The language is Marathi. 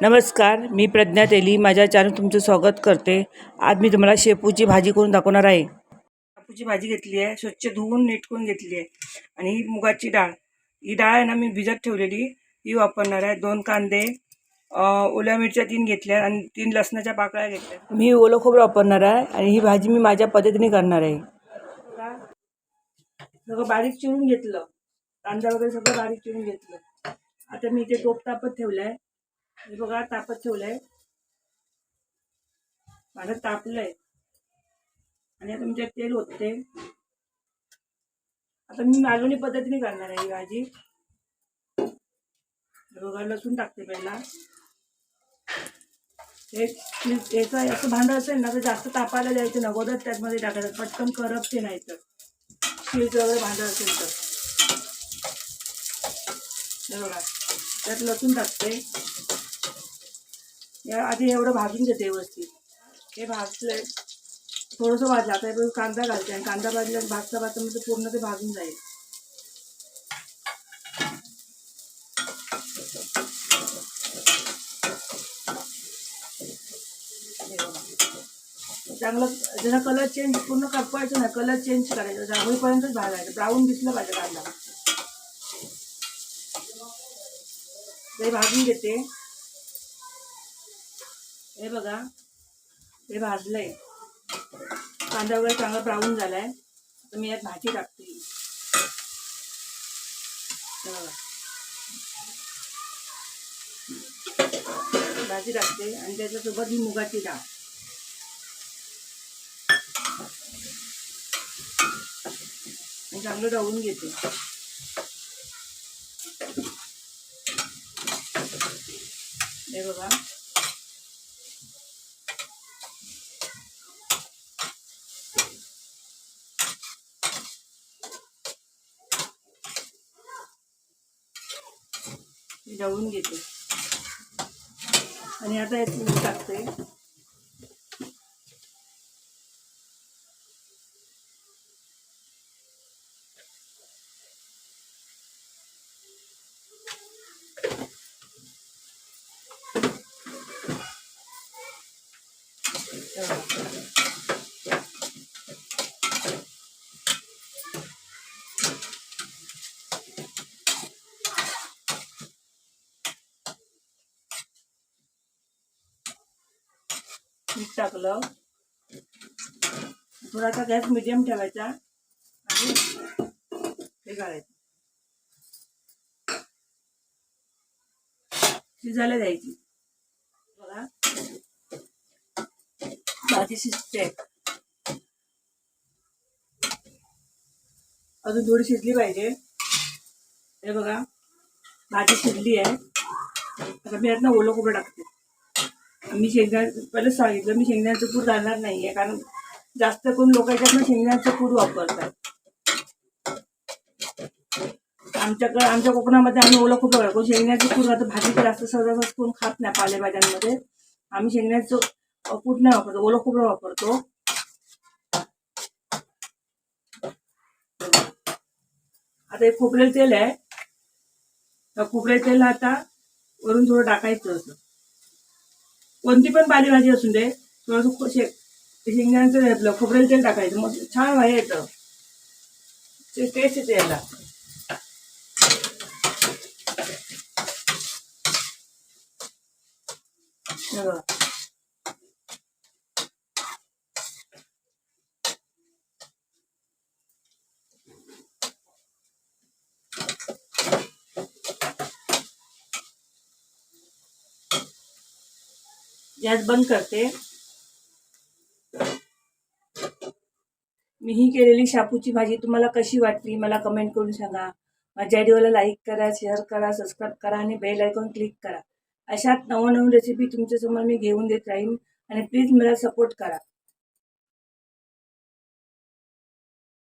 नमस्कार मी प्रज्ञा तेली. माझ्या चॅनल तुमचं स्वागत करते. आज मी तुम्हाला शेपूची भाजी करून दाखवणार आहे. शेपूची भाजी घेतली आहे. स्वच्छ धुवून नीट करून घेतली आहे. आणि ही मुगाची डाळ. ही डाळ आहे ना मी भिजत ठेवलेली. ही वापरणार आहे. दोन कांदे ओल्या मिरच्या तीन घेतल्या आणि तीन लसणाच्या पाकळ्या घेतल्या. मी ओलं खोबरं वापरणार आहे आणि ही भाजी मी माझ्या पद्धतीने करणार आहे. सगळं बारीक चिरून घेतलं. कांदा वगैरे सगळं बारीक चिरून घेतलं. आता मी इथे टोप तापत आहे हे बघा तापत ठेवलंय. माझं तापलंय. आणि आता तुमच्यात तेल होते आता मी मालवणी पद्धतीने करणार आहे ही भाजी. बघा लसूण टाकते पहिला. हे याचं असं भांडं असेल ना तर जास्त तापायला द्यायचं नगोदर त्यामध्ये टाकायचं. पटकन करपते नाही तर. शिळचं वगैरे भांडं असेल तर. बघा. त्यात लसूण टाकते. या आधी एवढं भाजून घेते व्यवस्थित. हे भाजलंय. थोडंसं भाजलं. आता कांदा घालते. आणि कांदा भाजला भाजता भाजता म्हणजे पूर्ण ते भाजून जाईल. चांगलं जरा कलर चेंज पूर्ण करपायचं नाही. कलर चेंज करायचं. जांभळीपर्यंतच भाजायचं. ब्राऊन दिसलं पाहिजे कांदा. ते भाजून घेते. हे बघा हे भाजलंय. कांदा वगैरे चांगला ब्राऊन झालाय. तर मी यात भाजी टाकते. भाजी टाकते आणि त्याच्यासोबत ही मुगाची डाळ. आणि चांगलं ढवळून घेते. हे बघा. मी घेते. आणि आता यात मीठ टाकते. मीठ टाकलं. थोडासा गॅस मिडियम ठेवायचा आणि हे घालायचं. शिजायला द्यायची बघा शिजते. अजून थोडी शिजली पाहिजे. हे बघा भाजी शिजली आहे. आता मी यातनं ओलं खोबरं टाकते. मी शेंगदा पहिलेच सांगितलं मी शेंगदाण्याचं पूर घालणार नाहीये कारण जास्त करून लोक याच्यातनं शेंगदाण्याचं पूर वापरतात. आमच्याकडे आमच्या कोकणामध्ये आम्ही ओलं खूप शेंगण्याचं पूर आता भाजी जास्त सहजासहज कोण खात नाही पालेभाज्यांमध्ये. आम्ही शेंगण्याचं अ, नाही वापरतो. ओलं खोबरं वापरतो. आता हे खोबरेल तेल आहे. त्या खोबरेल तेल आता वरून थोडं टाकायचं असं. कोणती पण पालेभाजी असून दे थोडंसं शे शेंगांचं आपलं खोबरेल तेल टाकायचं. मग छान भारी येतं. ते टेस्ट येते याला. बघा. गॅस बंद करते. मी ही केलेली शापूची भाजी तुम्हाला कशी वाटली मला कमेंट करून सांगा. माझ्या व्हिडिओला लाईक करा शेअर करा सबस्क्राईब करा आणि बेल आयकॉन क्लिक करा. अशात नवनवीन रेसिपी तुमच्यासमोर मी घेऊन देत राहीन आणि प्लीज मला सपोर्ट करा.